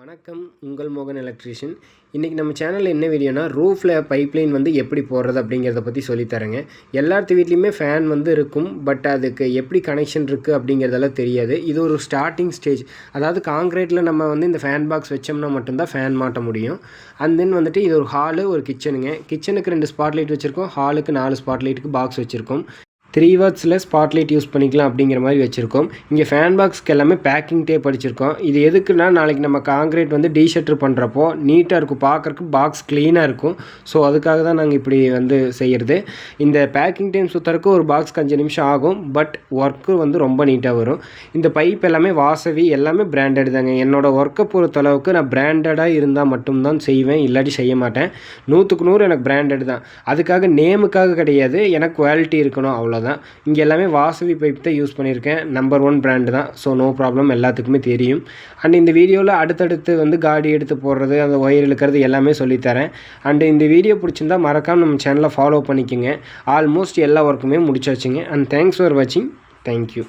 வணக்கம் உங்கள் மோகன் எலக்ட்ரிஷியன் இன்றைக்கி நம்ம சேனலில் என்ன வீடியோனா ரூஃபில் பைப்லைன் வந்து எப்படி போடுறது அப்படிங்கிறத பற்றி சொல்லித்தரேங்க எல்லாத்து வீட்லேயுமே ஃபேன் வந்து இருக்கும் பட் அதுக்கு எப்படி கனெக்ஷன் இருக்குது அப்படிங்கிறதெல்லாம் தெரியாது. இது ஒரு ஸ்டார்டிங் ஸ்டேஜ் அதாவது காங்க்ரீட்டில் நம்ம வந்து இந்த ஃபேன் பாக்ஸ் வச்சோம்னா மட்டும்தான் ஃபேன் மாட்ட முடியும். அண்ட் தென் வந்துட்டு இது ஒரு ஹாலு ஒரு கிச்சனுங்க கிச்சனுக்கு ரெண்டு ஸ்பாட்லைட் வச்சுருக்கோம். ஹாலுக்கு நாலு ஸ்பாட் லைட்டுக்கு பாக்ஸ் வச்சுருக்கோம். த்ரீ வாட்ஸில் ஸ்பாட்லைட் யூஸ் பண்ணிக்கலாம் அப்படிங்கிற மாதிரி வச்சுருக்கோம். இங்கே ஃபேன் பாக்ஸ்க்கு எல்லாமே பேக்கிங் டேப் அடிச்சிருக்கோம். இது எதுக்குன்னா நாளைக்கு நம்ம காங்கிரீட் வந்து டீஷர்ட்ரு பண்ணுறப்போ நீட்டாக இருக்கும். பார்க்குறக்கு பாக்ஸ் க்ளீனாக இருக்கும். ஸோ அதுக்காக தான் நாங்கள் இப்படி வந்து செய்கிறது இந்த பேக்கிங் டைம் சுற்றுறக்கு ஒரு பாக்ஸ் அஞ்சு நிமிஷம் ஆகும். பட் ஒர்க்கு வந்து ரொம்ப நீட்டாக வரும். இந்த பைப் எல்லாமே வாசவி எல்லாமே பிராண்டட் தாங்க. என்னோடய ஒர்க்கை பொறுத்தளவுக்கு நான் பிராண்டடாக இருந்தால் மட்டும்தான் செய்வேன். இல்லாட்டி செய்ய மாட்டேன். நூற்றுக்கு நூறு எனக்கு பிராண்டட் தான். அதுக்காக நேமுக்காக கிடையாது. எனக்கு குவாலிட்டி இருக்கணும். அவ்வளோ தான். இங்கே எல்லாமே வாசவி பைப் தான் யூஸ் பண்ணியிருக்கேன். நம்பர் ஒன் பிராண்டு தான். ஸோ நோ ப்ராப்ளம் எல்லாத்துக்குமே தெரியும். அண்ட் இந்த வீடியோவில் அடுத்தடுத்து வந்து காடி எடுத்து போடுறது அந்த ஒயர் இழுக்கிறது எல்லாமே சொல்லித்தரேன். அண்டு இந்த வீடியோ பிடிச்சிருந்தால் மறக்காமல் நம்ம சேனலை ஃபாலோ பண்ணிக்கோங்க. ஆல்மோஸ்ட் எல்லா ஒர்க்குமே முடிச்சாச்சுங்க. அண்ட் தேங்க்ஸ் ஃபார் வாட்சிங் தேங்க்யூ